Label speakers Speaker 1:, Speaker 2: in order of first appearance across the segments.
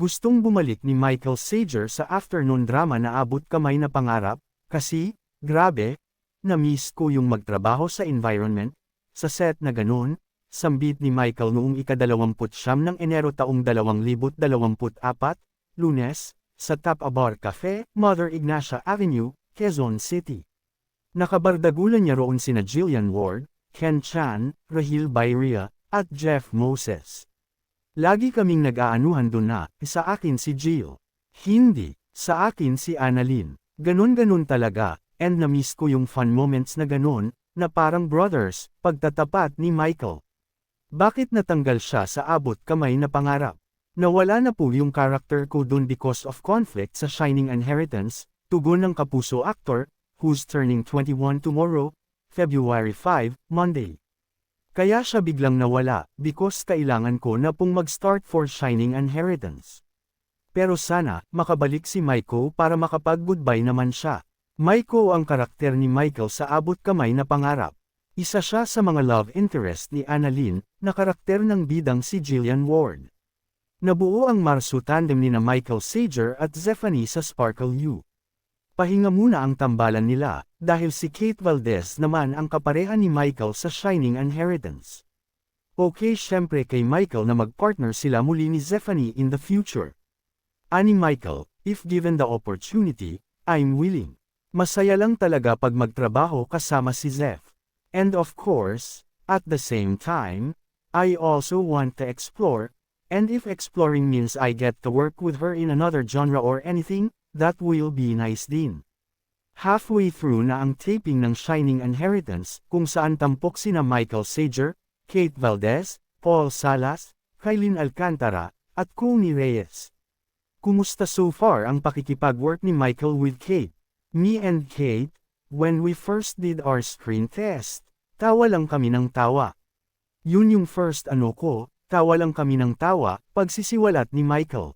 Speaker 1: Gustong bumalik ni Michael Sager sa afternoon drama na abot kamay na pangarap, kasi, grabe, na-miss ko yung magtrabaho sa environment, sa set na ganun, sambit ni Michael noong ikadalawamput siyam ng Enero taong 2024, lunes, sa Tap Bar Cafe, Mother Ignacia Avenue, Quezon City. Nakabardagulan niya roon sina Jillian Ward, Ken Chan, Rahil Bayria, at Jeff Moses. Lagi kaming nag-aanuhan doon na, sa akin si Jill. Hindi, sa akin si Annalyn. Ganon-ganon talaga, and na-miss ko yung fun moments na ganon, na parang brothers, pagtatapat ni Michael. Bakit natanggal siya sa abot kamay na pangarap? Nawala na po yung character ko dun because of conflict sa Shining Inheritance, tugon ng kapuso actor, who's turning 21 tomorrow, February 5, Monday. Kaya siya biglang nawala, because kailangan ko na pong mag-start for Shining Inheritance. Pero sana, makabalik si Maiko para makapag-goodbye naman siya. Maiko ang karakter ni Michael sa abot kamay na pangarap. Isa siya sa mga love interest ni Annalyn, na karakter ng bidang si Jillian Ward. Nabuo ang Marso tandem ni na Michael Sager at Zephanie sa Sparkle U. Pahinga muna ang tambalan nila, dahil si Kate Valdez naman ang kapareha ni Michael sa Shining Inheritance. Okay syempre kay Michael na magpartner sila muli ni Zephanie in the future. Ani Michael, if given the opportunity, I'm willing. Masaya lang talaga pag magtrabaho kasama si Zeph. And of course, at the same time, I also want to explore, and if exploring means I get to work with her in another genre or anything, that will be nice din. Halfway through na ang taping ng Shining Inheritance, kung saan tampok sina Michael Sager, Kate Valdez, Paul Salas, Kailin Alcantara, at Connie Reyes. Kumusta so far ang pakikipag-work ni Michael with Kate? Me and Kate, when we first did our screen test, tawa lang kami ng tawa. Yun yung first ano ko, tawa lang kami ng tawa, pagsisiwalat ni Michael.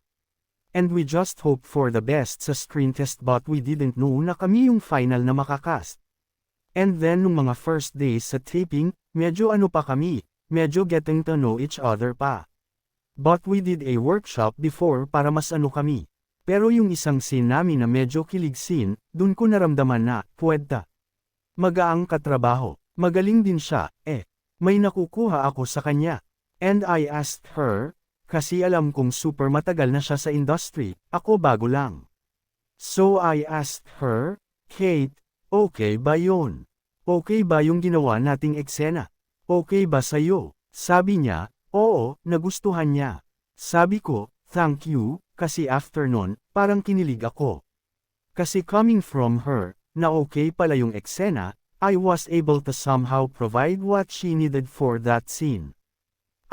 Speaker 1: And we just hoped for the best sa screen test but we didn't know na kami yung final na makakast. And then nung mga first days sa taping, medyo ano pa kami, medyo getting to know each other pa. But we did a workshop before para mas ano kami. Pero yung isang scene namin na medyo kilig scene, dun ko naramdaman na, puwedta. Magaang katrabaho, magaling din siya, eh. May nakukuha ako sa kanya. And I asked her, kasi alam kong super matagal na siya sa industry, ako bago lang. So I asked her, Kate, okay ba yun? Okay ba yung ginawa nating eksena? Okay ba sa'yo? Sabi niya, oo, nagustuhan niya. Sabi ko, thank you, kasi after nun, parang kinilig ako. Kasi coming from her, na okay pala yung eksena, I was able to somehow provide what she needed for that scene.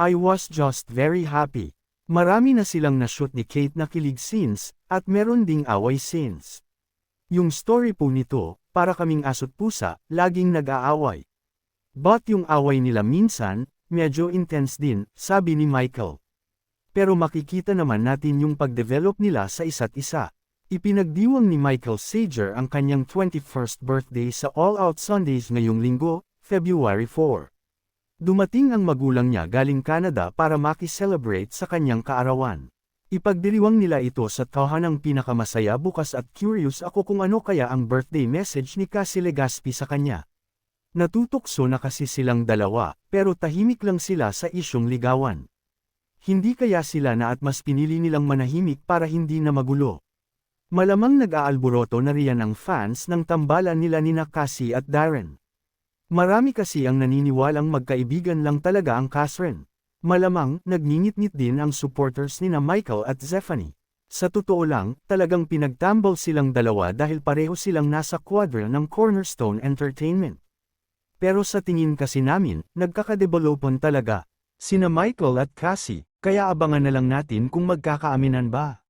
Speaker 1: I was just very happy. Marami na silang na-shoot ni Kate na kilig scenes, at meron ding away scenes. Yung story po nito, para kaming aso't pusa, laging nag-aaway. But yung away nila minsan, medyo intense din, sabi ni Michael. Pero makikita naman natin yung pagdevelop nila sa isa't isa. Ipinagdiwang ni Michael Sager ang kanyang 21st birthday sa All Out Sundays ngayong linggo, February 4. Dumating ang magulang niya galing Canada para makiselebrate sa kanyang kaarawan. Ipagdiriwang nila ito sa tahanang pinakamasaya bukas at curious ako kung ano kaya ang birthday message ni Cassie Legaspi sa kanya. Natutokso na kasi silang dalawa, pero tahimik lang sila sa isyong ligawan. Hindi kaya sila na at mas pinili nilang manahimik para hindi na magulo. Malamang nag-aalboroto na riyan ang fans ng tambalan nila ni Cassie at Darren. Marami kasi ang naniniwalang magkaibigan lang talaga ang Catherine. Malamang, nagngingit-ngit din ang supporters ni na Michael at Zephanie. Sa totoo lang, talagang pinagtambol silang dalawa dahil pareho silang nasa quadra ng Cornerstone Entertainment. Pero sa tingin kasi namin, nagkakadevelopan talaga. Sina Michael at Cassie, kaya abangan na lang natin kung magkakaaminan ba.